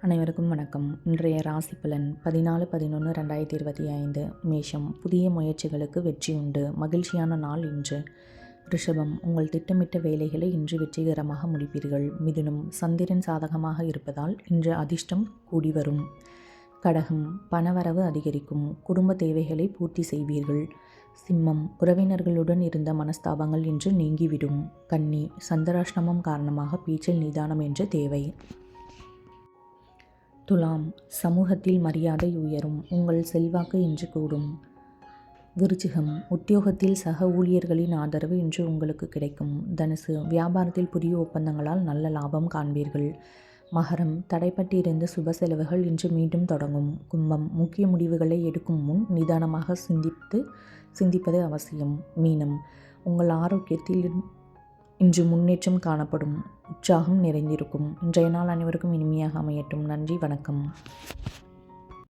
அனைவருக்கும் வணக்கம். இன்றைய ராசி பலன் பதினாலு பதினொன்று ரெண்டாயிரத்தி இருபத்தி ஐந்து. மேஷம் புதிய முயற்சிகளுக்கு வெற்றி உண்டு. மகிழ்ச்சியான நாள் இன்று. ரிஷபம் உங்கள் திட்டமிட்ட வேலைகளை இன்று வெற்றிகரமாக முடிப்பீர்கள். மிதுனம் சந்திரன் சாதகமாக இருப்பதால் இன்று அதிர்ஷ்டம் கூடி வரும். கடகம் பணவரவு அதிகரிக்கும். குடும்ப தேவைகளை பூர்த்தி செய்வீர்கள். சிம்மம் உறவினர்களுடன் இருந்த மனஸ்தாபங்கள் இன்று நீங்கிவிடும். கன்னி சந்திராஷ்டமம் காரணமாக பீச்சல் நிதானம் என்று தேவை. துலாம் சமூகத்தில் மரியாதை உயரும் உங்கள் செல்வாக்கு இன்று கூடும். விருச்சிகம் உத்தியோகத்தில் சக ஊழியர்களின் ஆதரவு இன்று உங்களுக்கு கிடைக்கும். தனுசு வியாபாரத்தில் புதிய ஒப்பந்தங்களால் நல்ல லாபம் காண்பீர்கள். மகரம் தடைப்பட்டிருந்த சுப செலவுகள் இன்று மீண்டும் தொடங்கும். கும்பம் முக்கிய முடிவுகளை எடுக்கும் முன் நிதானமாக சிந்தித்து சிந்திப்பது அவசியம். மீனம் உங்கள் ஆரோக்கியத்தில் இன்று முன்னேற்றம் காணப்படும். உற்சாகம் நிறைந்திருக்கும். இன்றைய நாள் அனைவருக்கும் இனிமையாக அமையட்டும். நன்றி வணக்கம்.